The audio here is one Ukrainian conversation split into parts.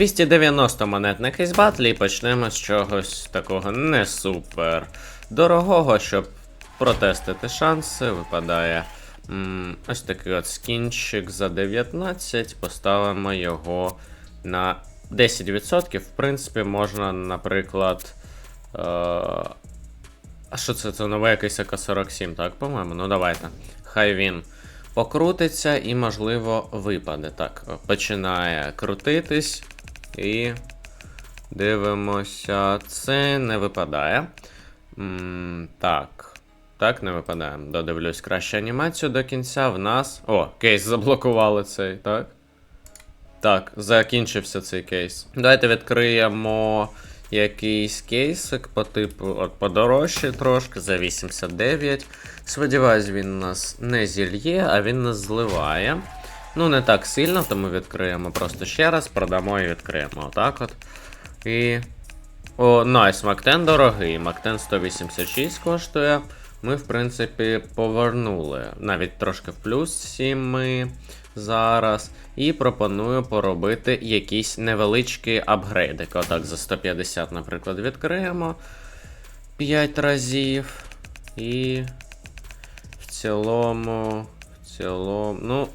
290 монет на кейсбатлі і почнемо з чогось такого не супер дорогого, щоб протестити шанси. Випадає м, ось такий от скінчик за 19. Поставимо його на 10%. В принципі, можна, наприклад. Е- а що це? Це нове якийсь АК-47, так, по-моєму? Ну давайте. Хай він покрутиться і, можливо, випаде. Так, починає крутитись. І дивимося. Це не випадає. М, так. Так, не випадає. Додивлюсь краще анімацію до кінця. В нас. О, кейс заблокували цей, так? Так, закінчився цей кейс. Давайте відкриємо якийсь кейсик по типу от подорожче трошки за 89. Сподіваюсь, він нас не зільє, а він нас зливає. Ну, не так сильно, тому відкриємо просто ще раз, продамо і відкриємо. Отак от. І. О, найс, Мактен дорогий. Мактен 186 коштує. Ми, в принципі, повернули. Навіть трошки в плюс 7 ми зараз. І пропоную поробити якісь невеличкі апгрейдики. Отак за 150, наприклад, відкриємо 5 разів. І в цілому. В цілому. Ну.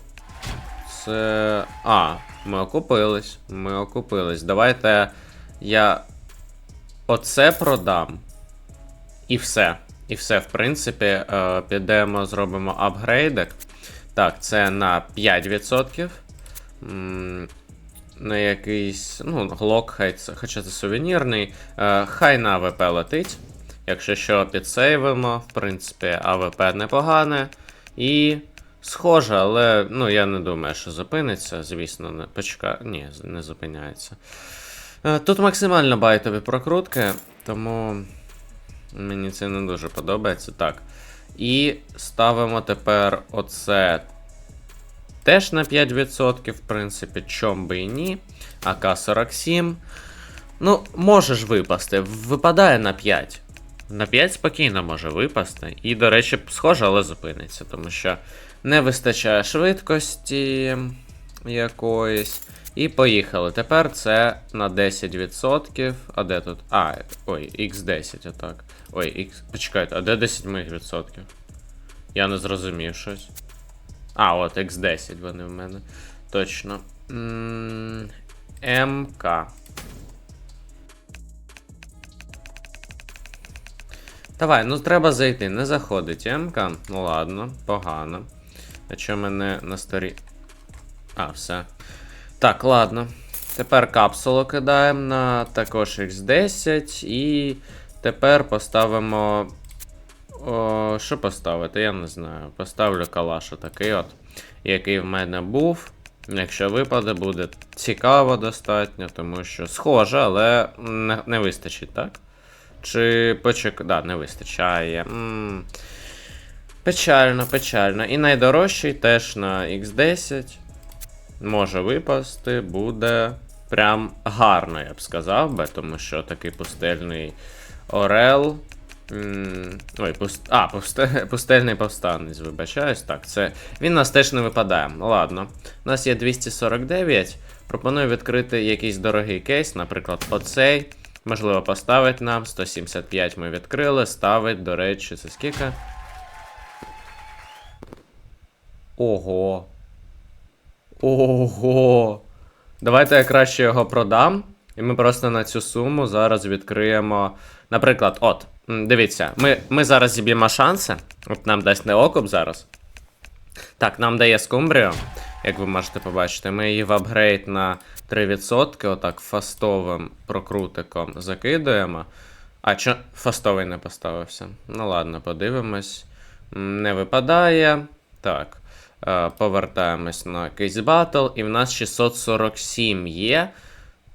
Це. А, ми окупились. Ми окупились. Давайте я оце продам. І все. І все, в принципі, е, підемо, зробимо апгрейдик. Так, це на 5%. М, На якийсь. Ну, глок, хай хоча це сувенірний. Е, Хай на АВП летить. Якщо що, підсейвимо, в принципі, АВП непогане. І схоже, але ну, я не думаю, що зупиниться. Звісно, не почка... Ні, не зупиняється. Е, Тут максимально байтові прокрутки, тому мені це не дуже подобається. Так. І ставимо тепер оце теж на 5%, в принципі, чом би і ні. АК-47. Ну, можеш випасти. Випадає на 5. На 5 спокійно може випасти. І, до речі, схоже, але зупиниться, тому що не вистачає швидкості якоїсь. І поїхали. Тепер це на 10%. А де тут? А, ой, X10, отак. Ой, X. Почекайте, а де 10 моїх відсотків? Я не зрозумів щось. А, от X10 вони в мене. Точно. МК. Давай, ну треба зайти. Не заходить МК. Ну ладно, погано. А чому мене на старі. А, все. Так, ладно. Тепер капсулу кидаємо на також X10 і тепер поставимо. О, що поставити? Я не знаю. Поставлю калаша такий от, який в мене був. Якщо випаде, буде цікаво достатньо, тому що схоже, але не, не вистачить, так? Чи почек... Да, не вистачає. м Печально, печально. І найдорожчий теж на X10 може випасти, буде прям гарно, я б сказав би, тому що такий пустельний Орел. Ой, пуст... а, пусте... пустельний повстанець, вибачаюсь. Так, це. Він нас теж не випадає. Ладно. У нас є 249. Пропоную відкрити якийсь дорогий кейс, наприклад, оцей. Можливо, поставить нам. 175 ми відкрили. Ставить, до речі, це скільки? Ого. Ого. Давайте я краще його продам. І ми просто на цю суму зараз відкриємо. Наприклад, от, дивіться, ми, ми зараз зіб'ємо шанси. От нам дасть неокуп зараз. Так, нам дає скумбрію, як ви можете побачити. Ми її в апгрейд на 3%, отак фастовим прокрутиком закидуємо. А чо фастовий не поставився? Ну ладно, подивимось. Не випадає. Так. Е, Повертаємось на Case Battle, і в нас 647 є.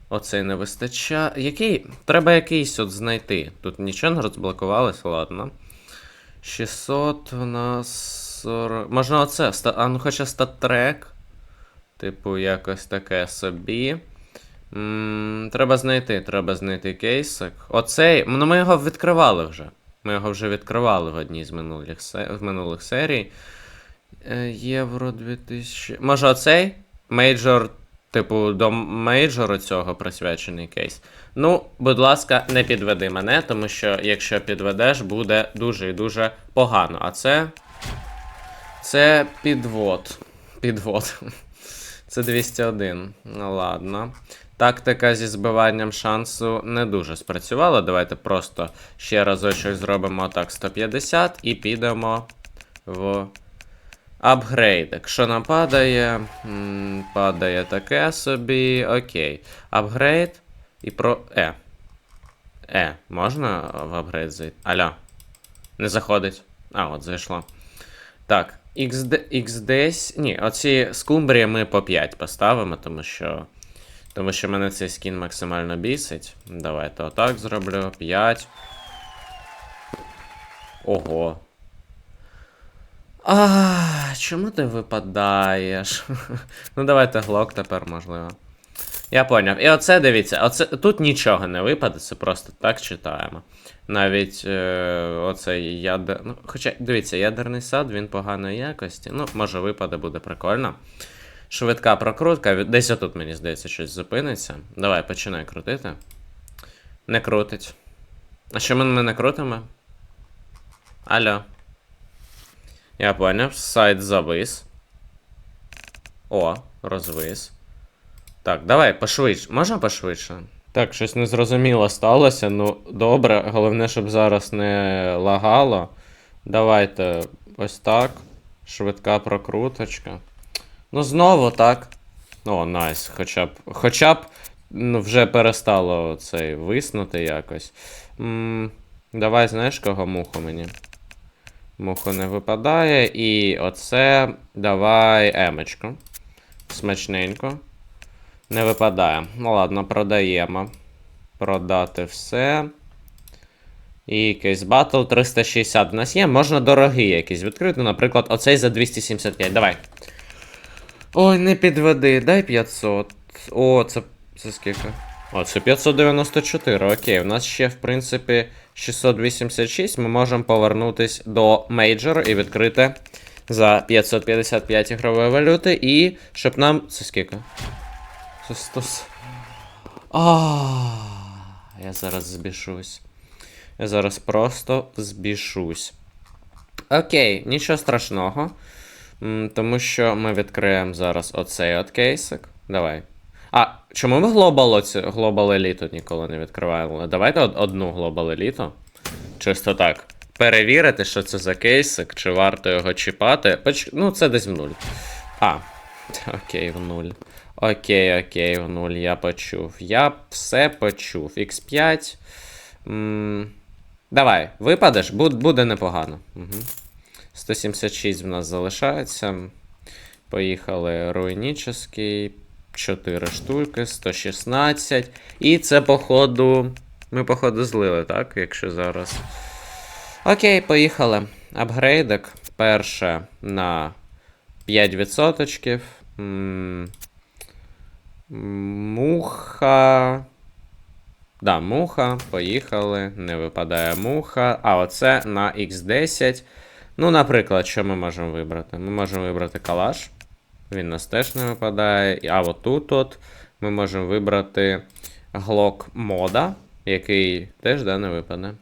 Оцей не вистачає. Який? Треба якийсь от знайти. Тут нічого не розблокувалось, ладно. 600 у нас 40. Можна оце. А ну хоча статрек. Типу, якось таке собі. м треба знайти, треба знайти кейсик. Оцей. Ну ми його відкривали вже. Ми його вже відкривали в одній з минулих, з минулих серій. Е, Євро 2000. Може оцей? Мейджор Типу, до мейджору цього присвячений кейс. Ну, будь ласка, не підведи мене, тому що якщо підведеш, буде дуже і дуже погано. А це. Це підвод. Підвод. Це 201. Ну ладно. Тактика зі збиванням шансу не дуже спрацювала. Давайте просто ще разочок зробимо так 150 і підемо в апгрейд. Якщо нам падає, таке собі. Окей. Апгрейд і про. Е. Е, можна в апгрейд зайти? Алло. Не заходить. А, от зайшло. Так, XD, X10. Ні, оці скумбрії ми по 5 поставимо, тому що. Тому що мене цей скін максимально бісить. Давайте отак зроблю. 5. Ого. А, чому ти випадаєш? ну, давайте глок тепер, можливо. Я поняв. І оце дивіться, оце, тут нічого не випаде, це просто так читаємо. Навіть е, оцей ядер. Ну, хоча, дивіться, ядерний сад, він поганої якості. Ну, може, випаде, буде прикольно. Швидка прокрутка. Десь отут, мені здається, щось зупиниться. Давай, починай крутити. Не крутить. А що ми, не крутимо? Алло. Я поняв. Сайт завис. О, розвис. Так, давай, пошвидше. Можна пошвидше? Так, щось незрозуміло сталося. Ну, добре, головне, щоб зараз не лагало. Давайте ось так. Швидка прокруточка. Ну, знову так. О, найс. Хоча б. Хоча б ну, вже перестало цей виснути якось. м давай, знаєш, кого муху мені? Муху не випадає. І оце. Давай емочку. Смачненько. Не випадає. Ну ладно, продаємо. Продати все. І кейс батл 360 в нас є. Можна дорогий якийсь відкрити. Наприклад, оцей за 275. Давай. Ой, не підведи, дай 500. О, це. Це скільки? О, це 594. Окей, у нас ще, в принципі, 686. Ми можемо повернутись до мейджору і відкрити за 555 ігрової валюти. І щоб нам. Це скільки? Це 100... А, я зараз збішусь. Я зараз просто збішусь. Окей, нічого страшного. Тому що ми відкриємо зараз оцей от кейсик. Давай. А, чому ми оці, Global Elite ніколи не відкриваємо? Давайте одну Global Elite. Чисто так. Перевірити, що це за кейсик, чи варто його чіпати. Поч... Ну, це десь в нуль. А, окей, в нуль. Окей, окей, в нуль, я почув. Я все почув. X5. М, Давай, випадеш, Буд- буде непогано. Угу. 176 в нас залишається. Поїхали руйнічний. 4 штуки, 116. І це, походу. Ми, походу, злили, так? Якщо зараз. Окей, поїхали. Апгрейдик. Перше на 5%. М, Муха. Да, муха. Поїхали. Не випадає муха. А оце на X10. Ну, наприклад, що ми можемо вибрати? Ми можемо вибрати калаш. Він нас теж не випадає. А отут от ми можемо вибрати глок мода, який теж да, не випаде.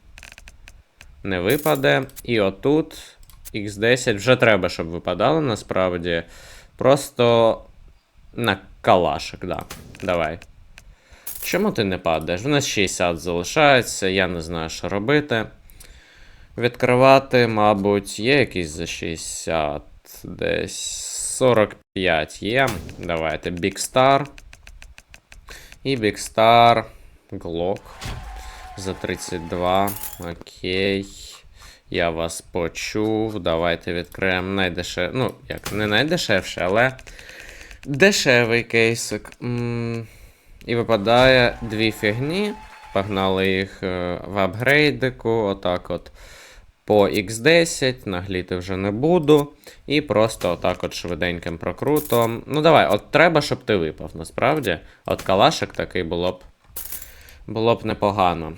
Не випаде. І отут X10 вже треба, щоб випадало насправді. Просто на калашик, да. Давай. Чому ти не падаєш? У нас 60 залишається, я не знаю, що робити. Відкривати, мабуть, є якийсь за 60, десь 45 є. Давайте Big Star. І Big Star. Glock. За 32. Окей. Я вас почув. Давайте відкриємо найдешевше. Ну, як, не найдешевше, але дешевий кейсик. М, І випадає дві фігні. Погнали їх е, в апгрейдику. Отак от. По X10, нагліти вже не буду. І просто отак от швиденьким прокрутом. Ну давай, от треба, щоб ти випав, насправді. От калашик такий було б. Було б непогано.